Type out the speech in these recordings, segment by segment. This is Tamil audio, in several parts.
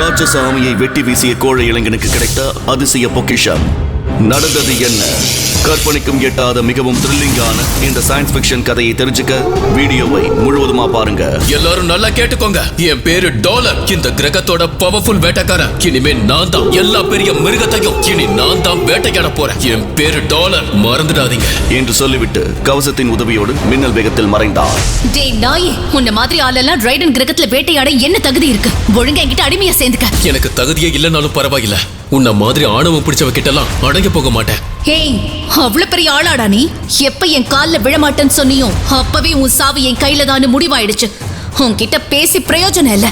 ராட்சச ஆமையை வெட்டி வீசிய கோழை இளைஞனுக்கு கிடைத்த அதிசய பொக்கிஷம். நடந்தது என்ன? கற்பனைக்கும் எட்டாத மிகவும் த்ரில்லிங்கான இந்த சயின்ஸ் ஃபிக்ஷன் கதையை தெரிஞ்சுக்க வீடியோவை முழுவதுமா பாருங்க. எல்லாரும் நல்லா கேட்டுக்கோங்க. என் பேரு டாலர். இந்த கிரகத்தோட பவர்ஃபுல் வேட்டைக்காரன். இனிமே நான் தான் எல்லா பெரிய மிருகத்தையும் இனி நான் தான் வேட்டையாட போறேன். என் பேரு டாலர். மறந்துடாதீங்க. என்று சொல்லிவிட்டு கவசத்தின் உதவியோடு மின்னல் வேகத்தில் மறைந்தார் டேய் நாயே உன்ன மாதிரி ஆளெல்லாம் ரைடன் கிரகத்துல வேட்டையாட என்ன தகுதி இருக்கு? ஒழுங்கா என்கிட்ட அடிமையா சேர்ந்துக்க. எனக்கு தகுதியே இல்லைனாலும் பரவாயில்ல. உன்ன மாதிரி ஆணவம் பிடிச்சவ கிட்டலாம் அடங்கி போக மாட்டேன். ஏய் அவ்வளவு பெரிய ஆளாடா நீ? எப்ப என் கால்ல விழமாட்டேன்னு சொன்னியோ அப்பவே உன் சாவு என் கையில தான் முடிவாயிடுச்சு. உன்கிட்ட பேசி பிரயோஜனம் இல்ல.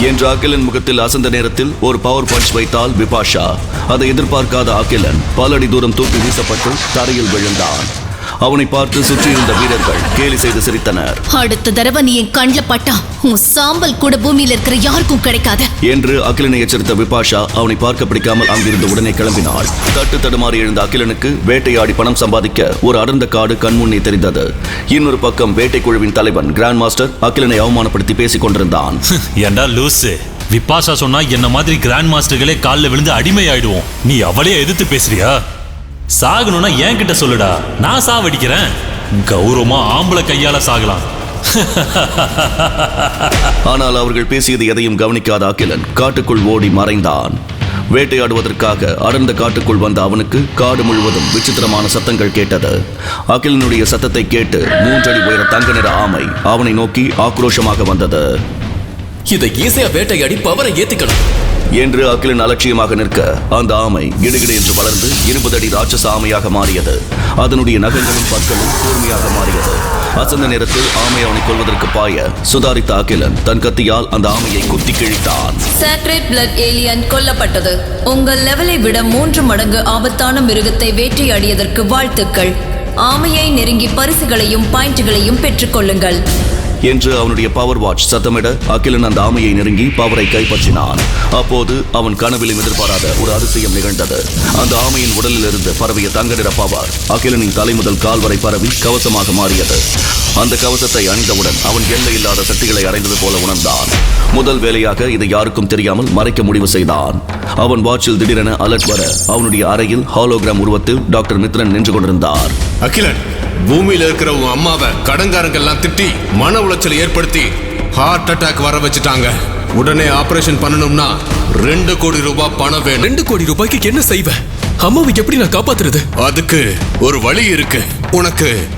என்று அகிலன் முகத்தில் அசந்த நேரத்தில் ஒரு பவர் பஞ்ச் வைத்தால் விபாஷா. அதை எதிர்பார்க்காத அகிலன் பல அடி தூரம் தூக்கி வீசப்பட்டு தரையில் விழுந்தான். அவனை பார்த்து சுற்றியிருந்த வீரர்கள் கேலி செய்து சிரித்தனர். அடுத்த தடவை நீ என் கண்ணுல பட்டா உன் சாம்பல் கூட பூமியில இருக்கிற யாருக்கும் கிடைக்காது. என்று அகிலனை எச்சரித்த விபாஷா அவனை பார்க்க பிடிக்காமல் அங்கிருந்து உடனே கிளம்பினாள். தட்டு தடுமாறி எழுந்த அகிலனுக்கு வேட்டையாடி பணம் சம்பாதிக்க ஒரு அடர்ந்த காடு கண்முன்னே தெரிந்தது. இன்னொரு பக்கம் வேட்டை குழுவின் தலைவன் கிராண்ட் மாஸ்டர் அகிலனை அவமானப்படுத்தி பேசிக் கொண்டிருந்தான். ஏண்டா லூசு? விபாஷா சொன்னா என்ன மாதிரி கிராண்ட் மாஸ்டர்களே காலில் விழுந்து அடிமை ஆயிடுவோம் நீ அவளையே எதிர்த்து பேசுறியா? சாகணும்னா ஏன் கிட்ட சொல்லுடா. நான் சாவடிக்கிறேன். கௌரவமா ஆம்பளை கையால சாகலாம். ஆனால் அவர்கள் பேசியது எதையும் கவனிக்காத அகிலன் காட்டுக்குள் ஓடி மறைந்தான். வேட்டையாடுவதற்காக அடர்ந்த காட்டுக்குள் வந்த அவனுக்கு காடு முழுவதும் விசித்திரமான சத்தங்கள் கேட்டது. அகிலனுடைய சத்தத்தை கேட்டு மூன்றடி உயர தங்க நிற ஆமை அவனை நோக்கி ஆக்ரோஷமாக வந்தது. இதை ஈஸியா வேட்டையாடி பவரை ஏத்திக்கணும். என்று அகிலன் அலட்சியமாக நிற்க அந்த ஆமை கிடுகிடு என்று வளர்ந்து இருபது அடி ராட்சச ஆமையாக மாறியது. அதனுடைய நகங்களும் பற்களும் கூர்மையாக மாறியது. அசந்த நேரத்தில் ஆமை அவனை கொல்வதற்கு பாய சுதாரித்த அகிலன் தன் கத்தியால் அந்த ஆமையை குத்தி கிழித்தான். சாக்ரேட் பிளட் ஏலியன் கொல்லப்பட்டது. உங்கள் லெவலை விட மூன்று மடங்கு ஆபத்தான மிருகத்தை வேட்டையாடியதற்கு வாழ்த்துக்கள். ஆமையை நெருங்கி பரிசுகளையும் பாயிண்ட்களையும் பெற்றுக்கொள்ளுங்கள். என்று அவனுடைய பவர் வாட்ச் சத்தமிட அகிலன் அந்த ஆமையை நெருங்கி பவரை கைப்பற்றினான். அப்போது அவன் கனவிலும் எதிர்பாராத ஒரு அதிசயம் நிகழ்ந்தது. அந்த ஆமையின் உடலில் இருந்து பரவிய தங்க நிற பவர் அகிலனின் தலை முதல் கால் வரை பரவி கவசமாக மாறியது. அந்த கவசத்தை அணிந்தவுடன் அவன் எல்லை இல்லாத சக்திகளை அடைந்தது போல உணர்ந்தான். முதல் வேலையாக இதை யாருக்கும் தெரியாமல் மறைக்க முடிவு செய்தான். அவன் வாட்சில் திடீரென அலர்ட் வர அவனுடைய அறையில் ஹாலோகிராம் உருவத்தில் டாக்டர் மித்ரன் நின்று கொண்டிருந்தார். அகிலன் பூமியில இருக்கிற உன் அம்மாவை கடன்காரங்க எல்லாம் திட்டி மன உளைச்சல் ஏற்படுத்தி ஹார்ட் அட்டாக் வர வச்சுட்டாங்க. உடனே ஆபரேஷன் பண்ணணும்னா ரெண்டு கோடி ரூபாய் பணம் வேணும். ரெண்டு கோடி ரூபாய்க்கு என்ன செய்வேன் அம்மாவை எப்படி நான் காப்பாத்துறது? அதுக்கு ஒரு வழி இருக்கு. உனக்கு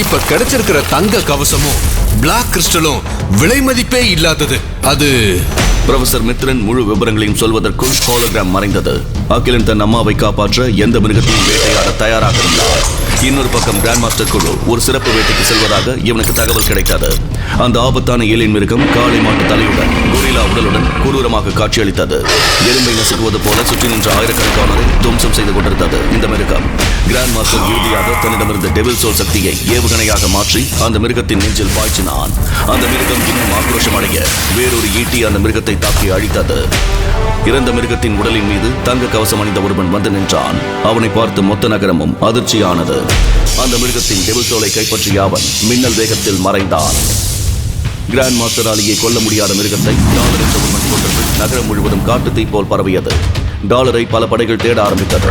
இப்ப கிடைச்சிருக்கிற தங்க கவசமும் பிளாக் கிறிஸ்டலும் விலை மதிப்பே இல்லாதது. அது ப்ரொஃபசர் மித்ரன் முழு விவரங்களையும் சொல்வதற்குள் ஹோலோகிராம் மறைந்தது. அகிலன் தன் அம்மாவை காப்பாற்ற எந்த மிருகத்தையும் வேட்டையாட தயாராக இருந்தார். இன்னொரு பக்கம் கிராண்ட் மாஸ்டர் குழு ஒரு சிறப்பு வேட்டைக்கு செல்வதாக இவனுக்கு தகவல் கிடைத்தது. அந்த ஆபத்தான ஏலின் மிருகம் காளை மாட்டு தலையுடன் கொரில்லா உடலுடன் கொடூரமாக காட்சியளித்தது. எலும்பை நசுக்குவது போல சுற்றி நின்ற ஆயிரக்கணக்கானரை துவம்சம் செய்து கொண்டிருந்தது இந்த மிருகம். கிராண்ட் மாஸ்டர் இறுதியாக தன்னிடமிருந்த டெவில் சோல் சக்தியை ஏவுகணையாக மாற்றி அந்த மிருகத்தின் நெஞ்சில் பாய்ச்சினான். அந்த மிருகம் இன்னும் ஆக்ரோஷம் அடைய வேறொரு ஈட்டி அந்த மிருகத்தை தாக்கி அழித்தது. இறந்த மிருகத்தின் உடலின் மீது தங்க கவசம் அணிந்த ஒருவன் வந்து நின்றான். அவனை பார்த்து மொத்த நகரமும் அதிர்ச்சியானது. அந்த மிருகத்தின் டெவில் சோலை கைப்பற்றிய அவன் மின்னல் வேகத்தில் மறைந்தான். கிராண்ட் மாஸ்டர் அலியை கொல்ல முடியாத மிருகத்தை டாலர் என்ற ஒருவன் கொன்றது. நகரம் முழுவதும் காட்டுத்தீ போல் பரவியது. டாலரை பல படைகள் தேட ஆரம்பித்தது.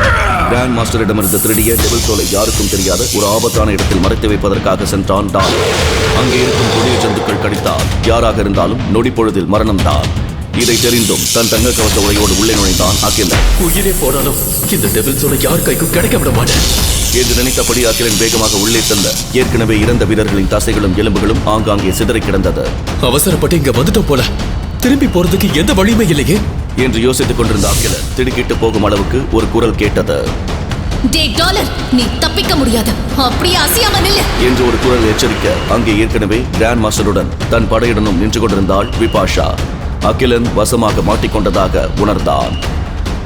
கிராண்ட் மாஸ்டரிடமிருந்து திருடிய டெபிள் சோலை யாருக்கும் தெரியாத. ஒரு ஆபத்தான இடத்தில் மறைத்து வைப்பதற்காக சென்றான் டாலர். அங்கே இருக்கும் கொடிய ஜந்துக்கள் கடித்தால் யாராக இருந்தாலும் நொடி பொழுதில் மரணம்தான். இதை தெரிந்தும் தன் தங்க கவச உரையோடு உள்ளே நுழைந்தான் அகிலன். உயிரே போனாலும் இந்த டெபிள்ஸோட யார் கைக்கும் கிடைக்க விட மாட்டேன். என்று நினைத்தபடி அகிலன் வேகமாக உள்ளே செல்ல ஏற்கனவே இறந்த வீரர்களின் தசைகளும் எலும்புகளும் ஆங்காங்கே சிதறி கிடந்தது. அவசரப்பட்டு இங்க வந்துட்டோம் போல. திரும்பி போறதுக்கு எந்த வழியுமே இல்லையே. என்று யோசித்துக் கொண்டிருந்த அகிலன் திடுக்கிட்டு போகும் அளவுக்கு ஒரு குரல் கேட்டது. டே டாலர் நீ தப்பிக்க முடியாது. அப்படியே அசையாம நில்லு. என்று ஒரு குரல் எச்சரிக்க அங்கே ஏற்கனவே கிராண்ட் மாஸ்டருடன் தன் படையுடனும் நின்று கொண்டிருந்தாள் விபாஷா. அகிலன் வசமாக மாட்டிக்கொண்டதாக உணர்ந்தான்.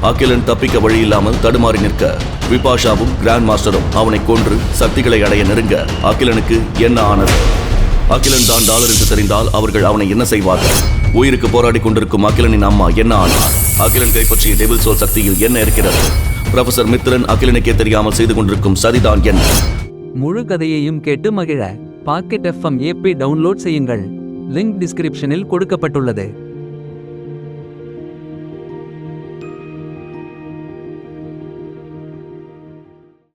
அகிலன் தப்பிக்க வழியில்லாமல் தடுமாறி நிற்க விபாஷாவும் கிராண்ட் மாஸ்டரும் அவனை கொன்று சக்திகளை அடைய நெருங்க அகிலனுக்கு என்ன ஆனது? அகிலன் தான் டாலர் என்று தெரிந்தால் அவர்கள் அவனை என்ன செய்வார்கள்? உயிருக்கு போராடி கொண்டிருக்கும் அகிலனின் அம்மா என்ன ஆனார்? அகிலன் கைப்பற்றிய டெபிள் சோல் சக்தியில் என்ன இருக்கிறது? ப்ரொஃபசர் மித்ரன் அகிலனுக்கே தெரியாமல் செய்து கொண்டிருக்கும் சரிதான் என்ன? முழு கதையையும் கேட்டு மகிழ. பாக்கெட் எஃப்எம் ஏபி டவுன்லோட் செய்யுங்கள். லிங்க் டிஸ்கிரிப்ஷனில் கொடுக்கப்பட்டுள்ளது.